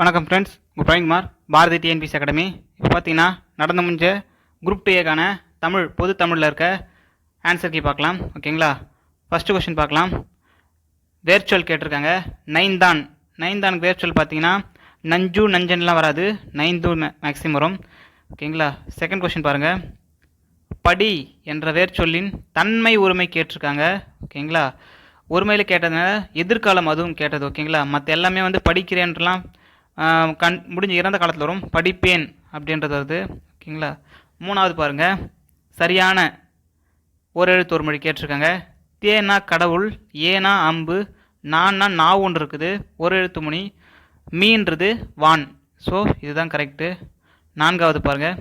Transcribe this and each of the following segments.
வணக்கம் ஃப்ரெண்ட்ஸ் உங்கள் Praveenkumar Bharathi TNPSC academy இப்போ பார்த்தீங்கன்னா நடந்து முடிஞ்ச குரூப் டூஏக்கான தமிழ் பொது தமிழில் இருக்க ஆன்சர் கீ பார்க்கலாம். ஓகேங்களா ஃபஸ்ட்டு கொஸ்டின் பார்க்கலாம். வேர்ச்சொல் கேட்டிருக்காங்க. நைன்தான். நைன்தானுக்கு வேர்ச்சொல் பார்த்தீங்கன்னா நஞ்சு நஞ்சன்லாம் வராது. நைந்து மேக்ஸிமம் வரும். ஓகேங்களா செகண்ட் கொஸ்டின் பாருங்கள் படி என்ற வேர்ச்சொல்லின் தன்மை உரிமை கேட்டிருக்காங்க. ஓகேங்களா ஒருமையில் கேட்டதுனால எதிர்காலம் அதுவும் கேட்டது. ஓகேங்களா மற்ற எல்லாமே வந்து படிக்கிறேன்றலாம் கண் முடிஞ்ச இறந்த காலத்தில் வரும். படிப்பேன் அப்படின்றது வருது. ஓகேங்களா? மூணாவது பாருங்கள் சரியான ஒரு எழுத்து ஒரு மொழி கேட்டிருக்காங்க. தேனா கடவுள் ஏனா அம்பு நான்னா நான் ஒன்று இருக்குது. ஒரு எழுத்து மொழி மீன்றது வான். ஸோ இதுதான் கரெக்டு நான்காவது பாருங்கள்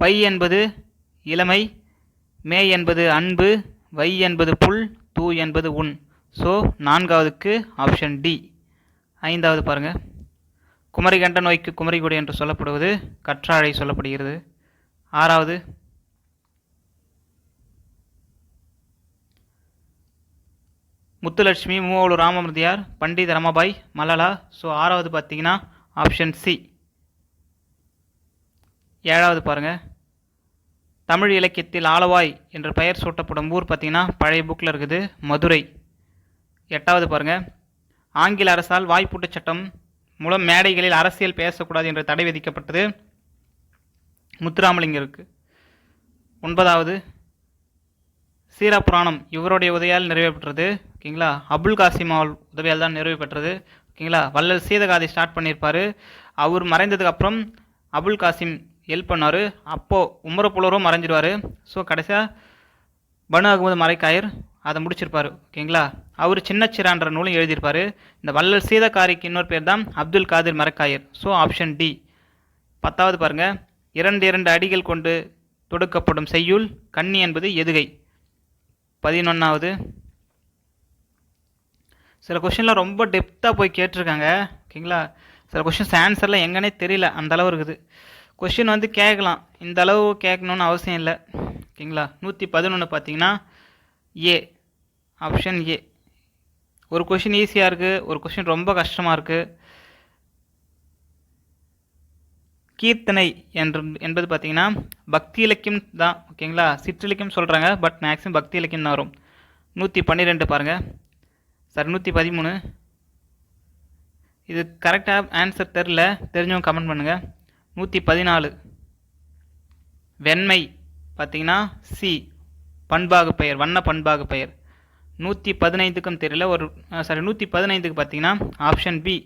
பை என்பது இளமை மே என்பது அன்பு வை என்பது புல் தூ என்பது உன். ஸோ நான்காவதுக்கு ஆப்ஷன் டி ஐந்தாவது பாருங்கள் குமரிகண்ட நோய்க்கு குமரிகுடி என்று சொல்லப்படுவது கற்றாழை சொல்லப்படுகிறது. ஆறாவது. முத்துலட்சுமி மூவலு ராமமூர்த்தியார் பண்டித் ரமாபாய் மலலா. ஸோ ஆறாவது பார்த்தீங்கன்னா ஆப்ஷன் சி ஏழாவது பாருங்கள் தமிழ் இலக்கியத்தில் ஆலவாய் என்ற பெயர் சூட்டப்படும் ஊர் பார்த்தீங்கன்னா பழைய புக்கில் இருக்குது மதுரை. எட்டாவது பாருங்கள் ஆங்கில அரசால் வாய்ப்பூட்டுச் சட்டம் மூலம் மேடைகளில் அரசியல் பேசக்கூடாது என்ற தடை விதிக்கப்பட்டது. முத்துராமலிங்கருக்கு ஒன்பதாவது சீரா புராணம் இவருடைய உதவியால் நிறைவு பெற்றது. ஓகேங்களா? அபுல் காசிம் உதவியால் தான் நிறைவு பெற்றது. ஓகேங்களா? வள்ளல் சீதகாதி ஸ்டார்ட் பண்ணியிருப்பார். அவர் மறைந்ததுக்கப்புறம் அபுல் காசிம் ஹெல்ப் பண்ணார். அப்போது உமரப்புலரும் மறைஞ்சிடுவார் ஸோ கடைசியாக பனு அகமது மறைக்காயர் அதை முடிச்சிருப்பார். ஓகேங்களா? அவர் சின்னச்சிரான்ற நூலும் எழுதியிருப்பார். இந்த வள்ளல் சீதக்காரிக்கு இன்னொரு பேர் தான் Abdul Kadir Marakkayar. So option D பத்தாவது பாருங்கள் இரண்டு இரண்டு அடிகள் கொண்டு தொடுக்கப்படும் செய்யுள் கன்னி என்பது எதுகை. பதினொன்றாவது சில கொஷின்லாம் ரொம்ப டெப்த்தாக போய் கேட்டிருக்காங்க. ஓகேங்களா? சில கொஷின்ஸ் ஆன்சர்லாம் எங்கன்னே தெரியல. அந்த அளவு இருக்குது. கொஷின் வந்து கேட்கலாம். இந்த அளவு கேட்கணுன்னு அவசியம் இல்லை. ஓகேங்களா? நூற்றி பதினொன்று பார்த்தீங்கன்னா ஏ ஆப்ஷன் ஏ ஒரு கொஷின் ஈஸியாக இருக்குது ஒரு கொஷின் ரொம்ப கஷ்டமாக இருக்குது கீர்த்தனை என்று என்பது பார்த்திங்கன்னா பக்தி இலக்கியம் தான் ஓகேங்களா சிற்றிலக்கியம் சொல்கிறாங்க பட் மேக்ஸிமம் பக்தி இலக்கியம் தான் வரும். நூற்றி பன்னிரெண்டு பாருங்கள் சார் நூற்றி பதிமூணு. இது கரெக்டாக ஆன்சர் தெரில தெரிஞ்சவங்க கமெண்ட் பண்ணுங்கள் நூற்றி பதினாலு. வெண்மை பார்த்திங்கன்னா சி பண்பாகு பெயர் வண்ண பண்பாகு பெயர். நூற்றி பதினைந்துக்கும் தெரியல. ஒரு சாரி நூற்றி பதினைந்துக்கு பார்த்தீங்கன்னா ஆப்ஷன் பி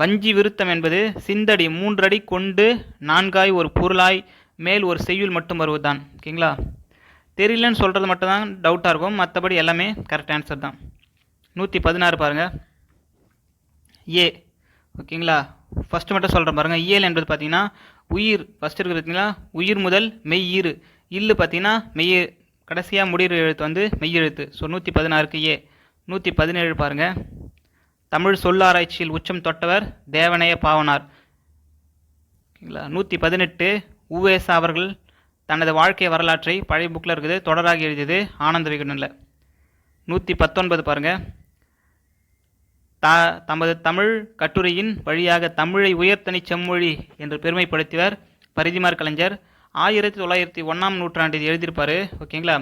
வஞ்சி விருத்தம் என்பது சிந்தடி மூன்றடி கொண்டு நான்காய் ஒரு பொருளாய் மேல் ஒரு செய்யுள் மட்டும் வருவதுதான். ஓகேங்களா? தெரியலன்னு சொல்கிறது மட்டும்தான் டவுட்டாக இருக்கும். மற்றபடி எல்லாமே கரெக்ட் ஆன்சர் தான். நூற்றி பதினாறு பாருங்கள் ஏ. ஓகேங்களா? ஃபஸ்ட்டு மட்டும் சொல்கிறேன் பாருங்கள் இயல் என்பது பார்த்தீங்கன்னா உயிர். ஃபஸ்ட் இருக்கிறது பார்த்தீங்களா உயிர் முதல் மெய் ஈறு. இல்லு பார்த்தீங்கன்னா மெய் கடைசியாக முடிகிற எழுத்து வந்து மெய்யெழுத்து. ஸோ நூற்றி பதினாறுக்கு ஏ. நூற்றி பதினேழு பாருங்கள் தமிழ் சொல்லாராய்ச்சியில் உச்சம் தொட்டவர் தேவனைய பாவனார். ஓகேங்களா? நூற்றி பதினெட்டு உவேசா அவர்கள் தனது வாழ்க்கை வரலாற்றை பழைய புக்கில் இருக்குது தொடராக எழுதியது ஆனந்த விகடனில். நூற்றி பத்தொன்பது பாருங்கள் த தமது தமிழ் கட்டுரையின் வழியாக தமிழை உயர்த்தனி செம்மொழி என்று பெருமைப்படுத்தியவர் பரிதிமார் கலைஞர். ஆயிரத்தி தொள்ளாயிரத்தி ஒன்றாம் நூற்றாண்டில் எழுதியிருப்பார் ஓகேங்களா?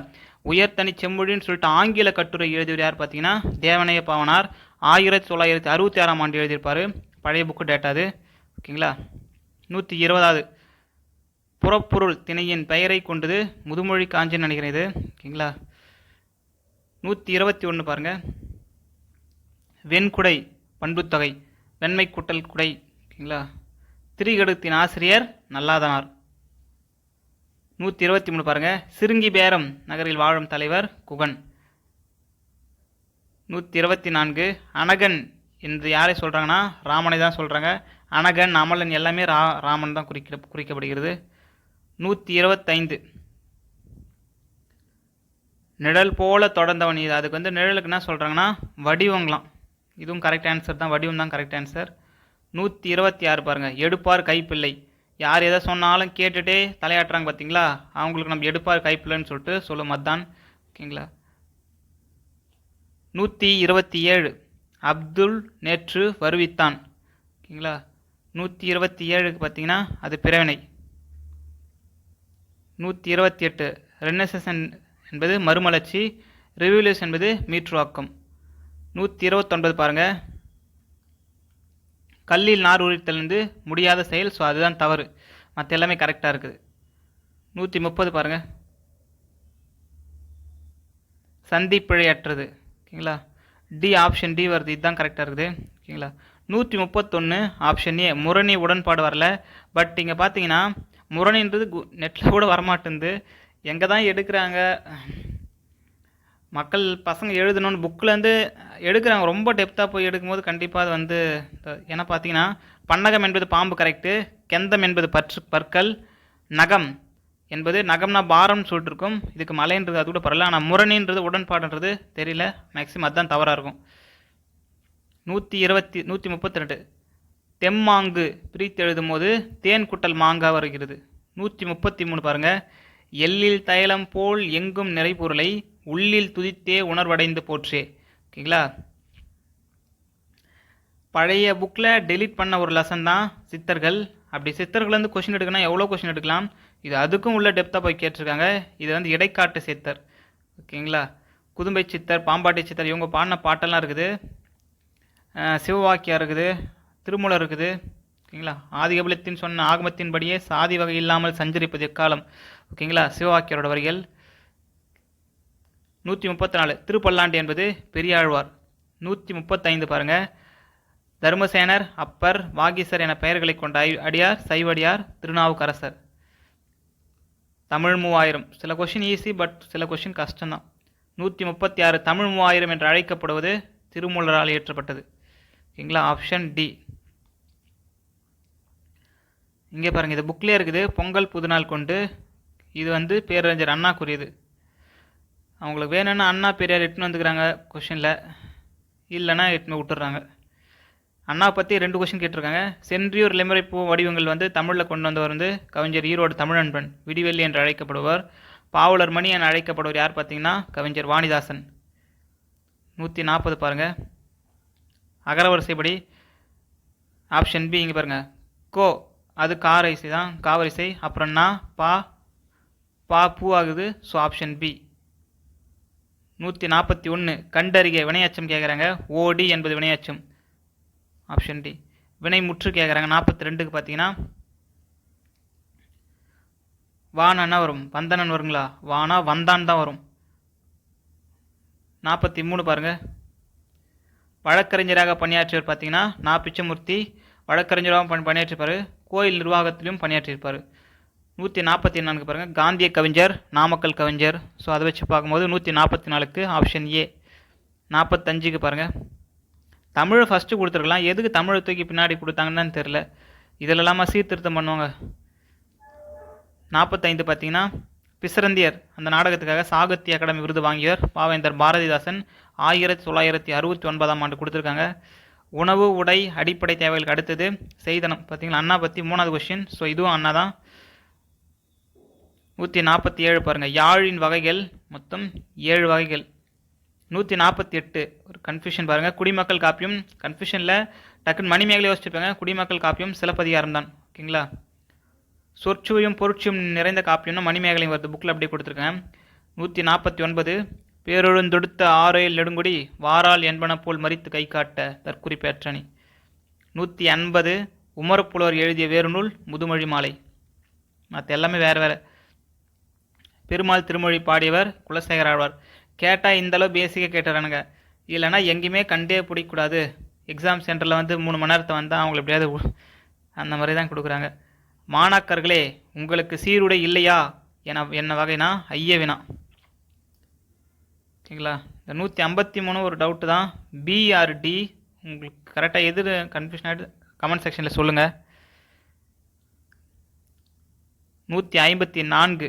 உயர்த்தனி செம்மொழின்னு சொல்லிட்டு ஆங்கில கட்டுரை எழுதியவர் யார் பார்த்தீங்கன்னா? தேவனைய பாவனார் ஆயிரத்தி தொள்ளாயிரத்தி அறுபத்தி ஆறாம் ஆண்டு எழுதியிருப்பார். பழைய புக்கு டேட்டா அது ஓகேங்களா? நூற்றி இருபதாவது. புறப்பொருள் திணையின் பெயரை கொண்டது முதுமொழி காஞ்சின்னு நினைக்கிறேன் இது ஓகேங்களா? நூற்றி இருபத்தி ஒன்று பாருங்கள் வெண்குடை பண்புத்தொகை வெண்மை கூட்டல் குடை ஓகேங்களா? திரிகடுத்தின் ஆசிரியர் நல்லாதனார். நூற்றி இருபத்தி மூணு பாருங்கள் சிறுங்கி பேரம் நகரில் வாழும் தலைவர் குகன். நூற்றி இருபத்தி நான்கு அனகன் என்று யாரை சொல்கிறாங்கன்னா ராமனை தான் சொல்கிறாங்க அனகன் அமலன் எல்லாமே ரா ராமன் தான் குறிக்க குறிக்கப்படுகிறது. நூற்றி இருபத்தைந்து. நிழல் போல தொடர்ந்தவன் இது. அதுக்கு வந்து நிழலுக்கு என்ன சொல்கிறாங்கன்னா வடிவங்களாம். இதுவும் கரெக்ட் ஆன்சர் தான். வடிவம் தான் கரெக்ட் ஆன்சர் நூற்றி இருபத்தி ஆறு பாருங்கள் எடுப்பார் கைப்பிள்ளை. யார் எதை சொன்னாலும் கேட்டுகிட்டே தலையாட்டுறாங்க பார்த்தீங்களா? அவங்களுக்கு நம்ம எடுப்பார் கைப்பில்லைன்னு சொல்லிட்டு சொல்லும் மத்தான் ஓகேங்களா? நூற்றி இருபத்தி ஏழு. அப்துல் நேற்று வருவித்தான் ஓகேங்களா? நூற்றி இருபத்தி ஏழுக்கு பார்த்தீங்கன்னா அது பிறவினை. நூற்றி இருபத்தி எட்டு. ரெனசன் என்பது மறுமலர்ச்சி ரிவியூலியஸ் என்பது மீற்றுவாக்கம் நூற்றி இருபத்தொன்பது பாருங்கள் கல்லில் நார் உரித்தலேருந்து முடியாத செயல் ஸோ அதுதான் தவறு. மற்ற எல்லாமே கரெக்டாக இருக்குது. நூற்றி முப்பது பாருங்கள் சந்திப்பிழையற்றது. ஓகேங்களா? டி ஆப்ஷன் டி வருது. இதுதான் கரெக்டாக இருக்குது. ஓகேங்களா? நூற்றி முப்பத்தொன்று ஆப்ஷன் ஏ முரணி உடன்பாடு வரல. பட் இங்கே பார்த்தீங்கன்னா முரணின்றது நெட்டில் கூட வரமாட்டேங்குது எங்கே தான் எடுக்கிறாங்க? மக்கள் பசங்க எழுதணும்னு புக்கிலேருந்து எடுக்கிறாங்க. ரொம்ப டெப்த்தாக போய் எடுக்கும்போது கண்டிப்பாக அது வந்து ஏன்னா பார்த்தீங்கன்னா பன்னகம் என்பது பாம்பு கரெக்டு கெந்தம் என்பது பற்று பற்கள் நகம் என்பது நகம்னா பாரம்னு சொல்லிட்டு இருக்கும் இதுக்கு மலைன்றது அது கூட பரவாயில்ல. ஆனால் முரணின்றது உடன்பாடுன்றது தெரியல. மேக்ஸிமம் அதுதான் தவறாக இருக்கும். நூற்றி இருபத்தி நூற்றி முப்பத்தி ரெண்டு. தெம்மாங்கு பிரித்து எழுதும் போது தேன் குட்டல் மாங்காக வருகிறது. நூற்றி முப்பத்தி மூணு பாருங்கள் எள்ளில் தைலம் போல் எங்கும் நிறைப்பொருளை உள்ளில் துதித்தே உணர்வடைந்து போற்றே. ஓகேங்களா? பழைய புக்கில் டெலீட் பண்ண ஒரு லெசன் தான் சித்தர்கள். அப்படி சித்தர்கள்லேருந்து கொஷின் எடுக்கணும் எவ்வளோ கொஷின் எடுக்கலாம்? இது அதுக்கும் உள்ள டெப்த்தாக போய் கேட்டிருக்காங்க. இது வந்து இடைக்காட்டு சித்தர். ஓகேங்களா? குதும்பை சித்தர் பாம்பாட்டி சித்தர் இவங்க பாடின பாட்டெல்லாம் இருக்குது. சிவவாக்கியம் இருக்குது. திருமூலம் இருக்குது. ஓகேங்களா? ஆதிகபலத்தின் சொன்ன ஆகமத்தின்படியே சாதி வகை இல்லாமல் சஞ்சரிப்பது எக்காலம்? ஓகேங்களா? சிவவாக்கியரோட வரிகள். நூற்றி முப்பத்தி நாலு திருப்பல்லாண்டு என்பது பெரியாழ்வார். நூற்றி முப்பத்தைந்து பாருங்கள் தர்மசேனர் அப்பர் வாகீசர் என பெயர்களை கொண்ட அடியார் சைவடியார் திருநாவுக்கரசர். தமிழ் மூவாயிரம். சில கொஷின் ஈஸி பட் சில கொஷின் கஷ்டம்தான். நூற்றி முப்பத்தி ஆறு தமிழ் மூவாயிரம் என்று அழைக்கப்படுவது திருமூலரால் இயற்றப்பட்டது. ஓகேங்களா ஆப்ஷன் டி இங்கே பாருங்கள் இது புக்லேயே இருக்குது. பொங்கல் புதுநாள் கொண்டு இது வந்து பேரறிஞர் அண்ணா கூறியது அவங்களுக்கு வேணும்னா அண்ணா பெரியார் எட்டுன்னு வந்துக்கிறாங்க கொஷினில் இல்லைன்னா எட்டுன்னு விட்டுறாங்க அண்ணா பற்றி ரெண்டு கொஷின் கேட்டிருக்காங்க. சென்றியூர் லெமரைப்பூ வடிவங்கள் வந்து தமிழில் கொண்டு வந்தவர் வந்து கவிஞர் ஈரோடு தமிழன்பன் விடிவெள்ளி என்று அழைக்கப்படுவர் பாவலர் மணி என அழைக்கப்படுவர் யார் பார்த்தீங்கன்னா? கவிஞர் வாணிதாசன். நூற்றி நாற்பது பாருங்கள் அகரவரிசைப்படி ஆப்ஷன் பி இங்கே பாருங்கள் கோ அது காரைசை தான் காவரிசை அப்புறம் நா பா பா பூ ஆகுது. ஸோ ஆப்ஷன் பி நூற்றி நாற்பத்தி ஒன்று கண்டறிக வினையச்சம் கேட்குறாங்க ஓடி என்பது வினையச்சம். ஆப்ஷன் டி வினை முற்று கேட்குறாங்க நாற்பத்தி ரெண்டுக்கு பார்த்தீங்கன்னா வானன்னா வரும். வந்தனன் வருங்களா? வானா வந்தான் தான் வரும். நாற்பத்தி மூணு பாருங்கள் வழக்கறிஞராக பணியாற்றியவர் பார்த்தீங்கன்னா நா பிச்சமூர்த்தி வழக்கறிஞராகவும் பணி பணியாற்றிருப்பார். கோயில் நிர்வாகத்திலும் பணியாற்றியிருப்பார் நூற்றி நாற்பத்தி நான்கு பாருங்கள் காந்திய கவிஞர் நாமக்கல் கவிஞர். ஸோ அதை வச்சு பார்க்கும்போது நூற்றி நாற்பத்தி நாலுக்கு ஆப்ஷன் ஏ நாற்பத்தஞ்சுக்கு பாருங்கள் தமிழை ஃபஸ்ட்டு கொடுத்துருக்கலாம். எதுக்கு தமிழை தூக்கி பின்னாடி கொடுத்தாங்கன்னு தெரில இதில் இல்லாமல் சீர்திருத்தம் பண்ணுவாங்க. நாற்பத்தைந்து பார்த்தீங்கன்னா பிசரந்தியர் அந்த நாடகத்துக்காக சாகித்ய அகாடமி விருது வாங்கியவர் பாவேந்தர் பாரதிதாசன். ஆயிரத்தி தொள்ளாயிரத்தி அறுபத்தி ஒன்பதாம் ஆண்டு கொடுத்துருக்காங்க. உணவு உடை அடிப்படை தேவைகளுக்கு அடுத்தது செய்தனம். பார்த்தீங்களா? அண்ணா பற்றி மூணாவது கொஷின் ஸோ இதுவும் அண்ணா தான். நூற்றி நாற்பத்தி ஏழு பாருங்கள் யாழின் வகைகள் மொத்தம் ஏழு வகைகள். நூற்றி நாற்பத்தி எட்டு ஒரு கன்ஃபியூஷன் பாருங்கள் குடிமக்கள் காப்பியம் கன்ஃபியூஷனில் டக்குன்னு மணிமேகலை யோசிச்சிருப்பாங்க. குடிமக்கள் காப்பியம் சிலப்பதிகாரம் தான் ஓகேங்களா? சொற்சுவையும் பொருட்சியும் நிறைந்த காப்பியம்னா மணிமேகலையும் வருது. புக்கில் அப்படியே கொடுத்துருக்கேன். நூற்றி நாற்பத்தி ஒன்பது பேரொழுந்தொடுத்த ஆரோயில் நெடுங்குடி வாரால் என்பன போல் மறித்து கை காட்ட தற்குறிப்பேற்றணி. நூற்றி எண்பது உமரப்புலவர் எழுதிய வேறு நூல் முதுமொழி மாலை. மற்ற எல்லாமே வேறு வேறு. பெருமாள் திருமொழி பாடியவர் குலசேகர ஆழ்வார். கேட்டால் இந்தளவு பேசிக்காக கேட்டுறானுங்க. இல்லைன்னா எங்கேயுமே கண்டே பிடிக்கக்கூடாது. எக்ஸாம் சென்டரில் வந்து மூணு மணி நேரத்தை வந்தால் அவங்களை எப்படியாவது அந்த மாதிரி தான் கொடுக்குறாங்க. மாணாக்கர்களே உங்களுக்கு சீருடை இல்லையா? என என்ன வகைனா ஐய வினா ஓகேங்களா இந்த நூற்றி ஐம்பத்தி மூணு ஒரு டவுட்டு தான். பிஆர்டி உங்களுக்கு கரெக்டாக எது கன்ஃபியூஷன் ஆகிட்டு கமெண்ட் செக்ஷனில் சொல்லுங்கள் நூற்றி ஐம்பத்தி நான்கு.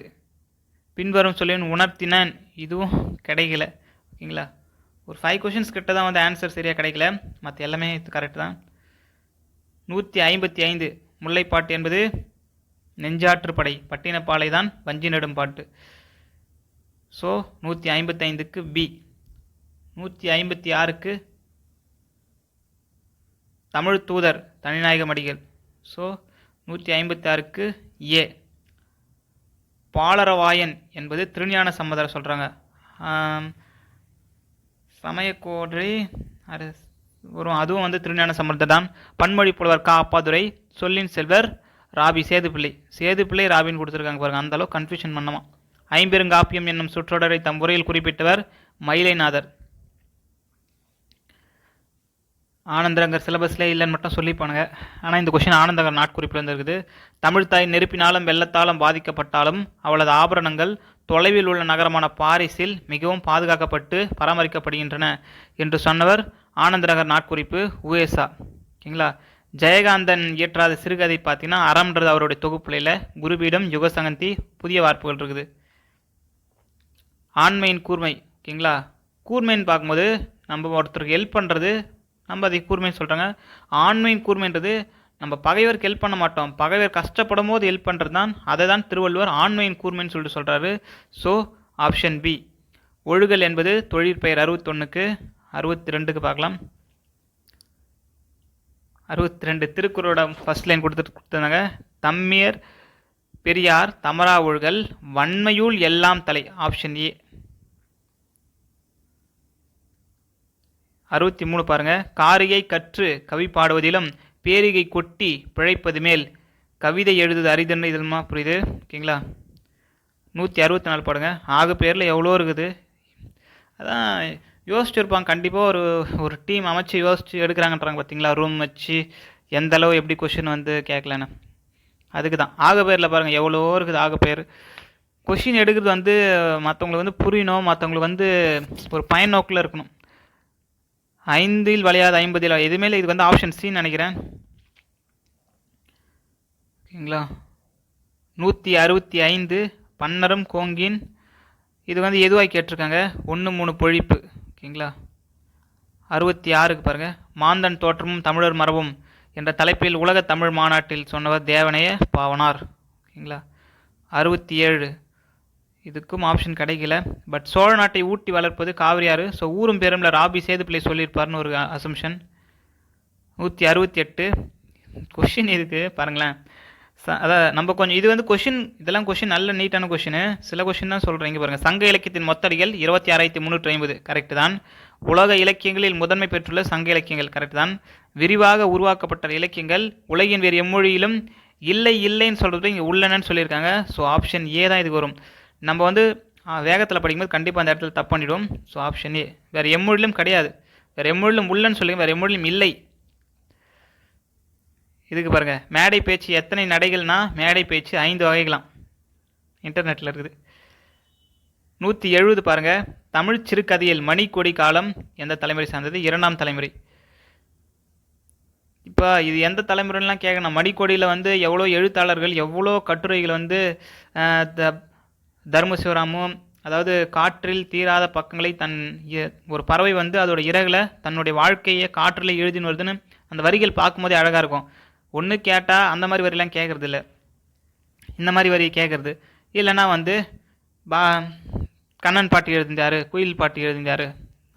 பின்வரும் சொல்லின் உணர்த்தினேன் இதுவும் கிடைக்கல. ஓகேங்களா? ஒரு ஃபைவ் கொஷின்ஸ் கிட்ட தான் வந்து ஆன்சர் சரியாக கிடைக்கல. மற்ற எல்லாமே இது கரெக்ட் தான். நூற்றி ஐம்பத்தி ஐந்து முல்லைப்பாட்டு என்பது நெஞ்சாற்றுப்படை பட்டினப்பாலை தான் வஞ்சி நெடும் பாட்டு. ஸோ நூற்றி ஐம்பத்தைந்துக்கு பி நூற்றி ஐம்பத்தி ஆறுக்கு தமிழ் தூதர் தனிநாயக மடிகள். ஸோ நூற்றி ஐம்பத்தி ஆறுக்கு ஏ பாலரவாயன் என்பது திருஞான சம்பந்தர் சொல்கிறாங்க சமயக்கோடை அரசு வரும் அதுவும் வந்து திருஞான சம்பந்தர் தான். பன்மொழி புலவர் கா. அப்பாதுரை சொல்லின் செல்வர் ராபி சேதுப்பிள்ளை. சேதுப்பிள்ளை ராபின்னு கொடுத்துருக்காங்க பாருங்க அந்த அளவு கன்ஃபியூஷன் பண்ணமா ஐம்பெருங்காப்பியம் என்னும் சுற்றொடரை தம் உரையில் குறிப்பிட்டவர் மயிலைநாதர். ஆனந்தரங்கர் சிலபஸ்லேயே இல்லைன்னு மட்டும் சொல்லிப்பானுங்க. ஆனால் இந்த கொஷின் ஆனந்தகர் நாட்குறிப்பில் இருந்திருக்குது. தாய் நெருப்பினாலும் வெள்ளத்தாலும் பாதிக்கப்பட்டாலும் அவளது ஆபரணங்கள் தொலைவில் உள்ள நகரமான பாரிஸில் மிகவும் பாதுகாக்கப்பட்டு பராமரிக்கப்படுகின்றன என்று சொன்னவர் ஆனந்தநகர் நாட்குறிப்பு உவேசா ஓகேங்களா? ஜெயகாந்தன் இயற்றாத சிறுகதை பார்த்தீங்கன்னா அறம்ன்றது அவருடைய தொகுப்புலையில் குருபீடம் யுகசங்கந்தி புதிய வார்ப்புகள் இருக்குது. ஆண்மையின் கூர்மை ஓகேங்களா? கூர்மைன்னு பார்க்கும்போது நம்ம ஒருத்தருக்கு ஹெல்ப் பண்ணுறது நம்ம அதை கூர்மைன்னு சொல்கிறாங்க ஆண்மையின் கூர்மைன்றது நம்ம பகைவருக்கு ஹெல்ப் பண்ண மாட்டோம். பகைவர் கஷ்டப்படும் போது ஹெல்ப் பண்ணுறது தான். அதை தான் திருவள்ளுவர் ஆண்மையின் கூர்மைன்னு சொல்லிட்டு சொல்கிறாரு ஸோ ஆப்ஷன் பி ஒழுகல் என்பது தொழிற்பெயர் அறுபத்தொன்னுக்கு அறுபத்தி ரெண்டுக்கு பார்க்கலாம். அறுபத்தி ரெண்டு திருக்குறளோட ஃபர்ஸ்ட் லைன் கொடுத்துட்டு கொடுத்துருந்தாங்க. தம்மியர் பெரியார் தமரா ஒழுகல் வன்மையுள் எல்லாம் தலை. ஆப்ஷன் ஏ அறுபத்தி மூணு பாருங்கள் காரிகை கற்று கவி பாடுவதிலும் பேரிகை கொட்டி பிழைப்பது மேல். கவிதை எழுதுது அரிதுன்னு இதெல்லாம் புரியுது. ஓகேங்களா? நூற்றி அறுபத்தி நாலு பாடுங்க. ஆக பேரில் எவ்வளோ இருக்குது? அதான் யோசிச்சுருப்பாங்க. கண்டிப்பாக ஒரு ஒரு டீம் அமைச்சு யோசிச்சு எடுக்கிறாங்கன்றாங்க பார்த்தீங்களா ரூம் வச்சு. எந்த அளவு எப்படி கொஷின் வந்து கேட்கலன்னு அதுக்கு தான் ஆக பேரில் பாருங்கள் எவ்வளோ இருக்குது ஆக பேர். கொஷின் எடுக்கிறது வந்து மற்றவங்களுக்கு வந்து புரியணும். மற்றவங்களுக்கு வந்து ஒரு பயனோக்கில் இருக்கணும். ஐந்தில் வளையாது ஐம்பதில் எதுவுமே இது வந்து ஆப்ஷன் சின்னு நினைக்கிறேன். ஓகேங்களா? நூற்றி அறுபத்தி ஐந்து பன்னரும் கோங்கின். இது வந்து எதுவாக கேட்டிருக்காங்க? ஒன்று மூணு பொழிப்பு. ஓகேங்களா? அறுபத்தி ஆறுக்கு பாருங்கள் மாந்தன் தோற்றமும் தமிழர் மரபும் என்ற தலைப்பில் உலக தமிழ் மாநாட்டில் சொன்னவர் தேவனைய பாவனார். ஓகேங்களா? அறுபத்தி ஏழு. இதுக்கும் ஆப்ஷன் கிடைக்கல. பட் சோழ நாட்டை ஊட்டி வளர்ப்பது காவிரியாறு. ஸோ ஊரும் பேரும்ல ராபி சேதுப்பிள்ளை சொல்லியிருப்பார்னு ஒரு அசம்ஷன் நூற்றி அறுபத்தி எட்டு கொஷின் இருக்குது பாருங்களேன் அதான் நம்ம கொஞ்சம் இது வந்து கொஷின் இதெல்லாம் கொஷின் நல்ல நீட்டான கொஷின் சில கொஷின் தான் சொல்கிறேன் இங்கே பாருங்கள் சங்க இலக்கியத்தின் மொத்தடிகள் இருபத்தி ஆறாயிரத்தி முந்நூற்றி ஐம்பது. கரெக்ட் தான். உலக இலக்கியங்களில் முதன்மை பெற்றுள்ள சங்க இலக்கியங்கள். கரெக்ட் தான். விரிவாக உருவாக்கப்பட்ட இலக்கியங்கள் உலகின் வேறு எம்மொழியிலும் இல்லை இல்லைன்னு சொல்கிறது இங்கே உள்ளனன்னு சொல்லியிருக்காங்க. ஸோ ஆப்ஷன் ஏ தான் இதுக்கு வரும். நம்ம வந்து வேகத்தில் படிக்கும்போது கண்டிப்பாக அந்த இடத்துல தப்பு பண்ணிவிடும் ஸோ ஆப்ஷன் ஏ வேறு எம்மொழிலும் கிடையாது. வேறு எம்மொழிலும் உள்ளன்னு சொல்லுங்க வேறு எம்மொழிலும் இல்லை. இதுக்கு பாருங்கள் மேடை பேச்சு எத்தனை நடைகள்னா மேடை பேச்சு ஐந்து வகைகளாம். இன்டர்நெட்டில் இருக்குது. நூற்றி எழுபது பாருங்கள் தமிழ் சிறுகதையில் மணிக்கொடி காலம் எந்த தலைமுறை சார்ந்தது? இரண்டாம் தலைமுறை. இப்போ இது எந்த தலைமுறைலாம் கேட்கணும் மணிக்கொடியில் வந்து எவ்வளோ எழுத்தாளர்கள் எவ்வளோ கட்டுரைகள் வந்து தர்மசிவராமும் அதாவது காற்றில் தீராத பக்கங்களை தன் இ- ஒரு பறவை வந்து அதோட இறகுல தன்னுடைய வாழ்க்கையை காற்றில் எழுதின்னு வருதுன்னு அந்த வரிகள் பார்க்கும்போதே அழகாக இருக்கும். ஒன்று கேட்டால் அந்த மாதிரி வரிலாம் கேட்குறது இல்லை இந்த மாதிரி வரி கேட்குறது இல்லைன்னா வந்து பா கண்ணன் பாட்டு எழுதிந்தார் குயில் பாட்டு எழுதிந்தார்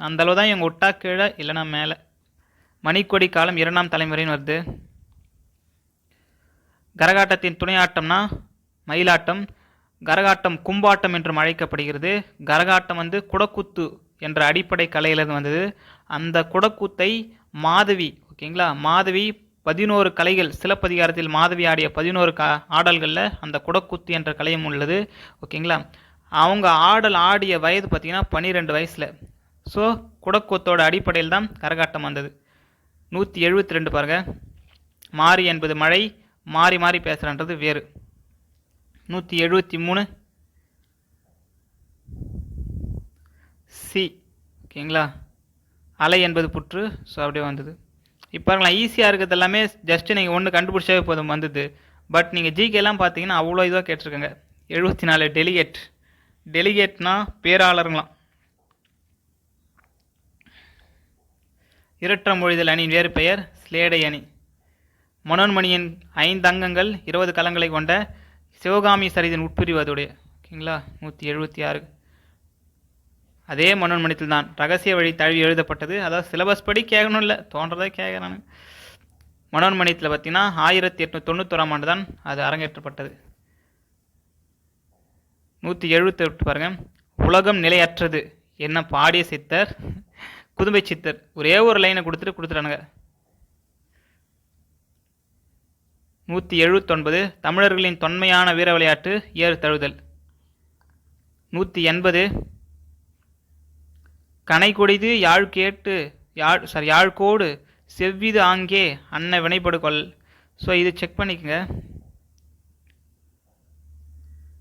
அந்த அளவு தான் எங்கள் ஒட்டா கீழே இல்லைன்னா மேலே. மணிக்கொடி காலம் இரண்டாம் தலைமுறைன்னு வருது. கரகாட்டத்தின் துணையாட்டம்னா மயிலாட்டம். கரகாட்டம் கும்பாட்டம் என்றும் அழைக்கப்படுகிறது. கரகாட்டம் வந்து குடக்கூத்து என்ற அடிப்படை கலையிலிருந்து வந்தது. அந்த குடக்கூத்தை மாதவி ஓகேங்களா? மாதவி பதினோரு கலைகள் சிலப்பதிகாரத்தில் மாதவி ஆடிய பதினோரு க ஆடல்களில் அந்த குடக்கூத்து என்ற கலையும் உள்ளது ஓகேங்களா? அவங்க ஆடல் ஆடிய வயது பார்த்திங்கன்னா பன்னிரெண்டு வயசில். ஸோ குடக்கூத்தோட அடிப்படையில் தான் கரகாட்டம் வந்தது. நூற்றி எழுபத்தி ரெண்டு பாருங்கள் மாறி என்பது மழை மாறி மாறி பேசுகிறன்றது வேறு. நூற்றி எழுபத்தி மூணு. சி. ஓகேங்களா? அலை என்பது புற்று ஸோ அப்படியே வந்தது. இப்போ பாருங்களா ஈஸியாக இருக்கிறது எல்லாமே ஜஸ்ட்டு நீங்கள் ஒன்று கண்டுபிடிச்சாவே போதும் வந்தது. பட் நீங்கள் ஜிகேலாம் பார்த்தீங்கன்னா அவ்வளோ இதுவாக கேட்டிருக்காங்க. எழுபத்தி நாலு டெலிகேட் டெலிகேட்னா பேராளருங்களாம் இரட்ட மொழிதல் அணியின் வேறு பெயர் ஸ்லேடை அணி. மனோன்மணியின் ஐந்து அங்கங்கள் இருபது கலங்களை கொண்ட சிவகாமி சரிதன் உட்பிரிவு அதோடைய ஓகேங்களா? நூற்றி எழுபத்தி ஆறு. அதே மனோன்மணியத்தில் தான் ரகசிய வழி தழுவி எழுதப்பட்டது. அதாவது சிலபஸ் படி கேட்கணும் இல்லை தோன்றதை கேட்குறானு மனோன்மணியத்தில் பார்த்தீங்கன்னா ஆயிரத்தி எட்நூற்றி தொண்ணூத்தோராம் ஆண்டு தான் அது அரங்கேற்றப்பட்டது. நூற்றி எழுபத்தெட்டு பாருங்கள் உலகம் நிலையற்றது. என்ன பாடிய சித்தர்? குதுமை சித்தர். ஒரே ஒரு லைனை கொடுத்துட்டு கொடுத்துட்டானுங்க. நூற்றி எழுபத்தொன்பது தமிழர்களின் தொன்மையான வீர விளையாட்டு ஏறு தழுதல் நூற்றி எண்பது கனை கொடிது யாழ் கேட்டு யாழ் சாரி யாழ்கோடு செவ்விது ஆங்கே அன்ன வினைப்படுகொள் ஸோ இது செக் பண்ணிக்கங்க.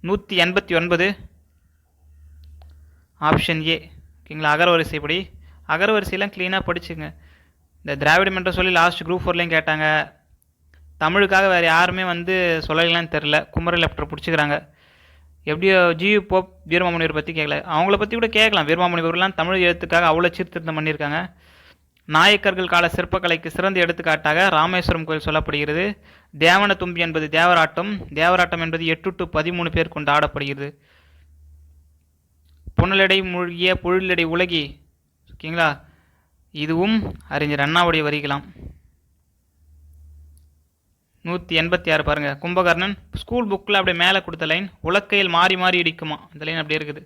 நூற்றி எண்பத்தி ஒன்பது ஆப்ஷன் ஏ ஓகேங்களா? அகரவரிசைப்படி. அகரவரிசையெல்லாம் க்ளீனாக படிச்சுங்க இந்த திராவிட மன்றம் சொல்லி லாஸ்ட் குரூப் ஃபோர்லேயும் கேட்டாங்க. தமிழுக்காக வேறு யாருமே வந்து சொல்லலான்னு தெரில குமர லெப்டர் பிடிச்சிக்கிறாங்க. எப்படியோ ஜி போப் வீரமாமுனிவர் பற்றி கேட்கல அவங்கள பற்றி கூட கேட்கலாம் வீரமாமுனிவர்லாம் தமிழ் எழுத்துக்காக அவ்வளோ சீர்திருத்தம் பண்ணியிருக்காங்க. நாயக்கர்கள் கால சிற்பக்கலைக்கு சிறந்த எடுத்துக்காட்டாக ராமேஸ்வரம் கோயில் சொல்லப்படுகிறது. தேவன தும்பி என்பது தேவராட்டம். தேவராட்டம் என்பது எட்டு டு பதிமூணு பேர் கொண்டு ஆடப்படுகிறது. புனலடை மூழ்கிய பொழிலடை உலகி ஓகேங்களா? இதுவும் அறிஞர் அண்ணாவுடைய வரிகளாம். நூற்றி எண்பத்தி ஆறு பாருங்கள் கும்பகர்ணன் ஸ்கூல் புக்கில் அப்படியே மேலே கொடுத்த லைன் உலக்கையில் மாறி மாறி இடிக்குமா? அந்த லைன் அப்படியே இருக்குது.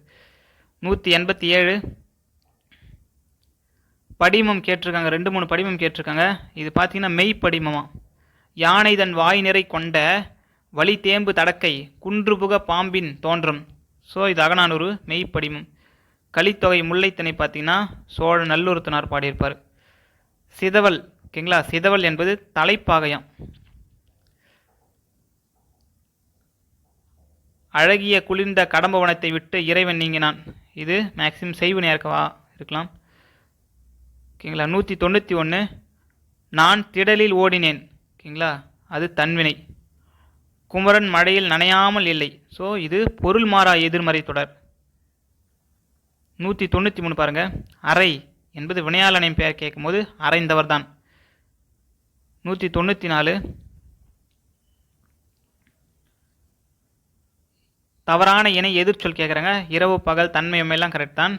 நூற்றி எண்பத்தி ஏழு படிமம் கேட்டிருக்காங்க. ரெண்டு மூணு படிமம் கேட்டிருக்காங்க. இது பார்த்தீங்கன்னா மெய் படிமமா? யானை தன் வாய் நிறை கொண்ட வழி தேம்பு தடக்கை குன்றுபுக பாம்பின் தோன்றும். ஸோ இது அகநானூறு மெய்ப்படிமம் கலித்தொகை முல்லைத்தனை பார்த்தீங்கன்னா சோழ நல்லுறுத்தினார் பாடியிருப்பார். சிதவல் ஓகேங்களா? சிதவல் என்பது தலைப்பாகையம். அழகிய குளிர்ந்த கடம்பவனத்தை விட்டு இறைவன் நீங்கினான். இது மேக்சிமம் செய்வினையாக இருக்கவா இருக்கலாம். ஓகேங்களா? நூற்றி தொண்ணூற்றி ஒன்று நான் திடலில் ஓடினேன். ஓகேங்களா? அது தன்வினை குமரன் மழையில் நனையாமல் இல்லை. ஸோ இது பொருள் மாறா எதிர்மறை தொடர். நூற்றி தொண்ணூற்றி மூணு பாருங்கள் அறை என்பது வினையாளனின் பெயர் கேட்கும்போது அறைந்தவர் தான் நூற்றி தொண்ணூற்றி நாலு. தவறான இணை எதிர்ச்சொல் கேட்குறாங்க இரவு பகல் தன்மை கரெக்ட் தான்.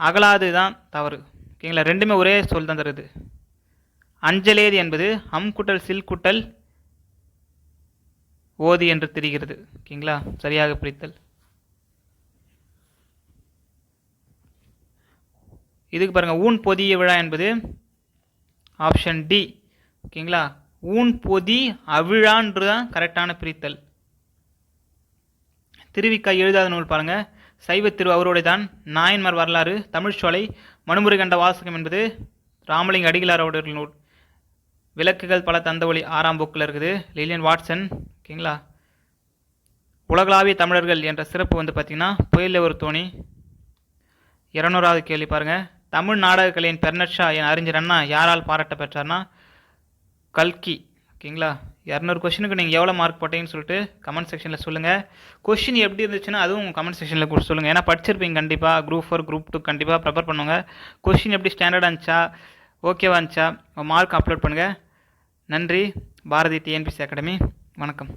அகலாது தான் தவறு. ஓகேங்களா? ரெண்டுமே ஒரே சொல் தான் தருது. அஞ்சலேது என்பது அம் குட்டல் சில் குட்டல் ஓதி என்று தெரிகிறது. ஓகேங்களா? சரியாக பிரித்தல் இதுக்கு பாருங்கள் ஊன் பொதிய விழா என்பது ஆப்ஷன் டி ஓகேங்களா? ஊன் பொதி அவிழான்று தான் கரெக்டான பிரித்தல். திருவிக்கா எழுதாத நூல் பாருங்கள் சைவ திரு அவருடையதான் நாயன்மார் வரலாறு தமிழ் சோலை மனுமுறை கண்ட வாசகம் என்பது ராமலிங்க அடிகளார் அவர்கள் நூல். விளக்குகள் பல தந்த ஒளி ஆறாம் புக்கில் இருக்குது. லிலியன் வாட்சன் ஓகேங்களா? உலகளாவிய தமிழர்கள் என்ற சிறப்பு வந்து பார்த்திங்கன்னா புயலில் ஒரு தோணி. இரநூறாவது கேள்வி பாருங்கள் தமிழ் நாடக கலையின் பெர்னட்ஷா என் அறிஞர் அண்ணா யாரால் பாராட்ட பெற்றார்னா கல்கி ஓகேங்களா? இரநூறு கொஷினுக்கு நீங்கள் எவ்வளோ மார்க் போட்டீங்கன்னு சொல்லிட்டு கமெண்ட் செக்ஷனில் சொல்லுங்கள் கொஷின் எப்படி இருந்துச்சுன்னா அதுவும் உங்கள் கமெண்ட் செக்ஷனில் கூட சொல்லுங்கள் ஏன்னா படிச்சிருப்பீங்க கண்டிப்பாக குரூப் ஃபோர் குரூப் டூ கண்டிப்பாக ப்ரிப்பேர் பண்ணுவாங்க கொஷின் எப்படி ஸ்டாண்டர்டாக இருந்துச்சா? ஓகேவா இருந்துச்சா? மார்க் அப்லோட் பண்ணுங்கள் நன்றி. பாரதி டிஎன்பிசி அகாடமி வணக்கம்.